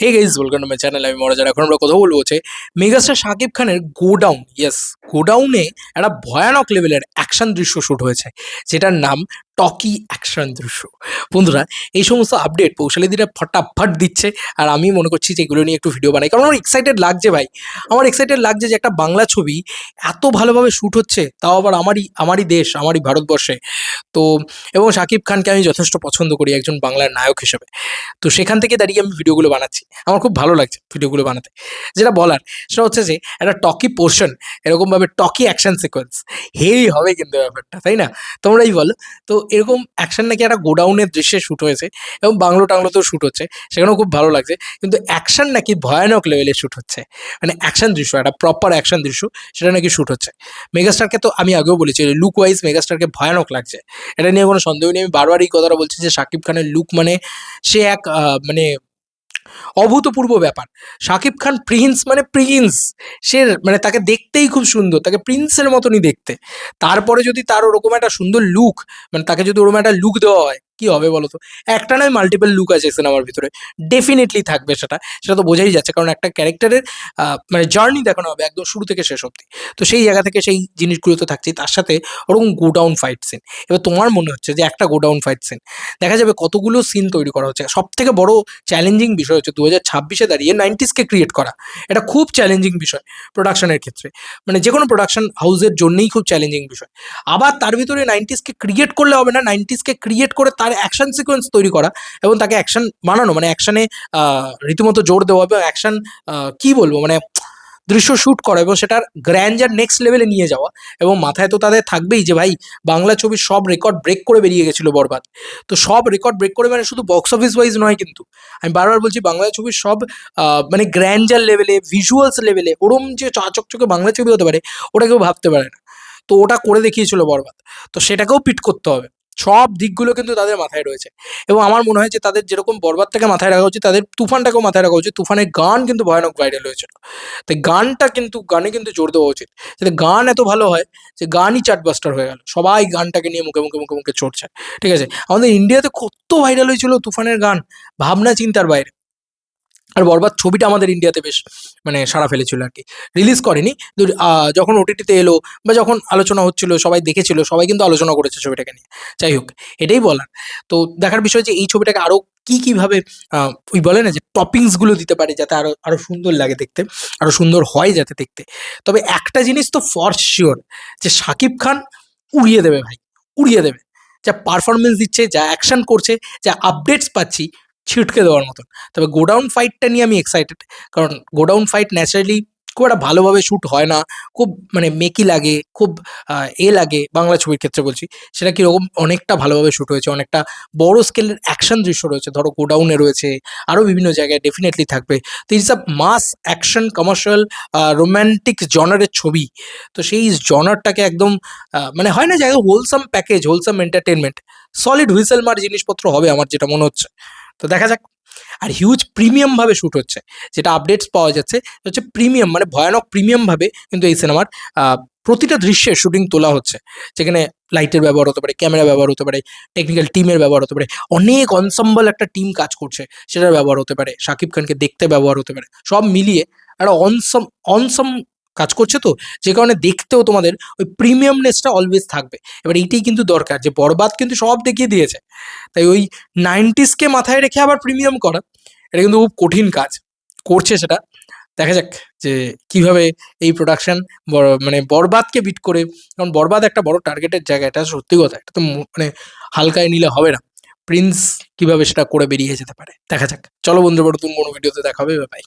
Hey guys welcome to my channel আমি মরাজার এখন আমরা কথা বলব হচ্ছে মেগাস্টার শাকিব খানের গোডাউন। ইয়েস গোডাউনে একটা ভয়ানক লেভেলের অ্যাকশন দৃশ্য শ্যুট হয়েছে, যেটার নাম টকি অ্যাকশন দৃশ্য। বন্ধুরা, এই সমস্ত আপডেট পৌশালীদিরা ফটাফট দিচ্ছে আর আমি মনে করছি যে এগুলো নিয়ে একটু ভিডিও বানাই। কারণ আমার এক্সাইটেড লাগছে ভাই। আমার এক্সাইটেড লাগছে যে একটা বাংলা ছবি এত ভালোভাবে শ্যুট হচ্ছে, তাও আবার আমারই আমারই দেশ, আমারই ভারতবর্ষে। তো, এবং শাকিব খানকে আমি যথেষ্ট পছন্দ করি একজন বাংলার নায়ক হিসেবে। তো সেখান থেকে দাঁড়িয়ে আমি ভিডিওগুলো বানাচ্ছি। আমার খুব ভালো লাগছে ভিডিওগুলো বানাতে। যেটা বলার, সেটা হচ্ছে যে একটা টকি পোর্শন এরকমভাবে টকি অ্যাকশন সিকোয়েন্স হেই হবে কিন্তু ব্যাপারটা, তাই না? তোমরাই বলো। তো এরকম অ্যাকশন নাকি একটা গোডাউনের দৃশ্যে শ্যুট হয়েছে এবং বাংলো টাংলোতেও শ্যুট হচ্ছে, সেখানেও খুব ভালো লাগছে। কিন্তু অ্যাকশন নাকি ভয়ানক লেভেলে শ্যুট হচ্ছে। মানে অ্যাকশন দৃশ্য, একটা প্রপার অ্যাকশন দৃশ্য, সেটা নাকি শ্যুট হচ্ছে। মেগাস্টারকে তো আমি আগেও বলেছি লুক ওয়াইজ মেগাস্টারকে ভয়ানক লাগছে। এটা নিয়ে কোনো সন্দেহ নেই, আমি বারবার এই কথাটা বলছি যে শাকিব খানের লুক মানে সে এক মানে অভূতপূর্ব ব্যাপার। শাকিব খান প্রিন্স মানে প্রিন্স সে মানে তাকে দেখতেই খুব সুন্দর, তাকে প্রিন্সের মতনই দেখতে। তারপরে যদি তার ওরকম একটা সুন্দর লুক মানে তাকে যদি ওরকম একটা লুক দেওয়া হয় কি হবে বলো তো একটা নয় মাল্টিপল লুক আছে সিনেমার ভিতরে। ডেফিনেটলি থাকবে সেটা। সেটা তো বোঝাই যাচ্ছে, কারণ একটা ক্যারেক্টারের মানে জার্নি দেখানো হবে একদম শুরু থেকে শেষ অব্দি তো সেই জায়গা থেকে সেই জিনিসগুলো তো থাকছেই। তার সাথে ওরকম গোডাউন ফাইট সিন এবার তোমার মনে হচ্ছে যে একটা গোডাউন ফাইট সিন দেখা যাবে কতগুলো সিন তৈরি করা হচ্ছে। সব থেকে বড় চ্যালেঞ্জিং বিষয় হচ্ছে দু হাজার ছাব্বিশে দাঁড়িয়ে নাইনটিসকে ক্রিয়েট করা। এটা খুব চ্যালেঞ্জিং বিষয় প্রোডাকশনের ক্ষেত্রে। মানে যে কোনো প্রোডাকশন হাউসের জন্যই খুব চ্যালেঞ্জিং বিষয়। আবার তার ভিতরে নাইনটিসকে ক্রিয়েট করলে হবে না। নাইনটিসকে ক্রিয়েট করে তার অ্যাকশন সিকোয়েন্স তৈরি করা এবং তাকে অ্যাকশন বানানো মানে অ্যাকশানে রীতিমতো জোর দেওয়া এবং অ্যাকশন কি বলব মানে দৃশ্য শ্যুট করা এবং সেটার গ্র্যান্ডার নেক্সট লেভেলে নিয়ে যাওয়া এবং মাথায় তো তাদের থাকবেই যে ভাই, বাংলা ছবির সব রেকর্ড ব্রেক করে বেরিয়ে গেছিল বরবাদ। তো সব রেকর্ড ব্রেক করে মানে শুধু বক্স অফিস ওয়াইজ নয় কিন্তু, আমি বারবার বলছি বাংলা ছবির সব মানে গ্র্যান্ডার লেভেলে ভিজুয়ালস লেভেলে ওরম যে চকচকে বাংলা ছবি হতে পারে, ওটা কেউ ভাবতে পারে না। তো ওটা করে দেখিয়েছিল বরবাদ। তো সেটাকেও পিট করতে হবে। সব দিকগুলো কিন্তু তাদের মাথায় রয়েছে। এবং আমার মনে হয় যে তাদের যেরকম বরবাদটাকে মাথায় রাখা উচিত, তাদের তুফানটাকেও মাথায় রাখা উচিত। তুফানের গান কিন্তু ভয়ানক ভাইরাল হয়েছিল। তাই গানটা কিন্তু গানে কিন্তু জোর দেওয়া উচিত। যাতে গান এত ভালো হয় যে গানই চার্টবাস্টার হয়ে গেল। সবাই গানটাকে নিয়ে মুখে মুখে মুখে মুখে চড়ছে। ঠিক আছে? আমাদের ইন্ডিয়াতে কত ভাইরাল হয়েছিল তুফানের গান? ভাবনা চিন্তার বাইরে। আর বরবাদ ছবিটা আমাদের ইন্ডিয়াতে বেশ মানে সাড়া ফেলেছিল আর কি। রিলিজ করেনি। যখন ওটিটিতে এলো বা যখন আলোচনা হচ্ছিল, সবাই দেখেছিল, সবাই কিন্তু আলোচনা করেছে ছবিটাকে নিয়ে। যাই হোক, এটাই বলার। তো দেখার বিষয় যে এই ছবিটাকে আরও কী কীভাবে ওই বলে না যে টপিংসগুলো দিতে পারে যাতে আরও আরও সুন্দর লাগে দেখতে আরও সুন্দর হয় যাতে দেখতে। তবে একটা জিনিস তো ফর শিওর যে শাকিব খান উড়িয়ে দেবে ভাই, উড়িয়ে দেবে। যা পারফরমেন্স দিচ্ছে, যা অ্যাকশন করছে, যা আপডেটস পাচ্ছি ছিটকে দেওয়ার মতন। তবে গোডাউন ফাইটটা নিয়ে আমি এক্সাইটেড কারণ গোডাউন ফাইট ন্যাচারালি খুব একটা ভালোভাবে শ্যুট হয় না, খুব মানে মেকি লাগে, খুব এ লাগে বাংলা ছবির ক্ষেত্রে বলছি। সেটা কীরকম অনেকটা ভালোভাবে শ্যুট হয়েছে, অনেকটা বড় স্কেলের অ্যাকশন দৃশ্য রয়েছে। ধরো গোডাউনে রয়েছে আরও বিভিন্ন জায়গায় ডেফিনেটলি থাকবে। তো it's a mass action commercial romantic জনারের ছবি। তো সেই জনারটাকে একদম মানে হয় না জায়গায় wholesome package wholesome entertainment solid whistle মার জিনিসপত্র হবে আমার যেটা মনে হচ্ছে। তো দেখা যাক। আর হিউজ প্রিমিয়াম ভাবে শ্যুট হচ্ছে। যেটা আপডেটস পাওয়া যাচ্ছে হচ্ছে প্রিমিয়াম মানে ভয়ানক প্রিমিয়াম ভাবে কিন্তু এই সিনেমার প্রতিটা দৃশ্যে শুটিং তোলা হচ্ছে। যেখানে লাইটের ব্যবহার হতে পারে ক্যামেরা ব্যবহার হতে পারে টেকনিক্যাল টিমের ব্যবহার হতে পারে, অনেক অনসম্বল একটা টিম কাজ করছে, সেটার ব্যবহার হতে পারে, শাকিব খানকে দেখতে ব্যবহার হতে পারে, সব মিলিয়ে একটা অনসম অনসাম কাজ করছে তো, যে কারণে দেখতেও তোমাদের ওই প্রিমিয়ামনেসটা অলওয়েজ থাকবে। এবার এইটাই কিন্তু দরকার যে বরবাদ কিন্তু সব দেখিয়ে দিয়েছে। তাই ওই নাইনটিসকে মাথায় রেখে আবার প্রিমিয়াম করা, এটা কিন্তু খুব কঠিন কাজ, করছে সেটা। দেখা যাক যে কীভাবে এই প্রোডাকশন মানে বরবাদকে বিট করে, কারণ বরবাদ একটা বড় টার্গেটের জায়গা, এটা সত্যি কথা, এটা তো মানে হালকায় নিলে হবে না। প্রিন্স কীভাবে সেটা করে বেরিয়ে যেতে পারে, দেখা যাক। চলো বন্ধু নতুন কোনো ভিডিওতে দেখা হবে বাই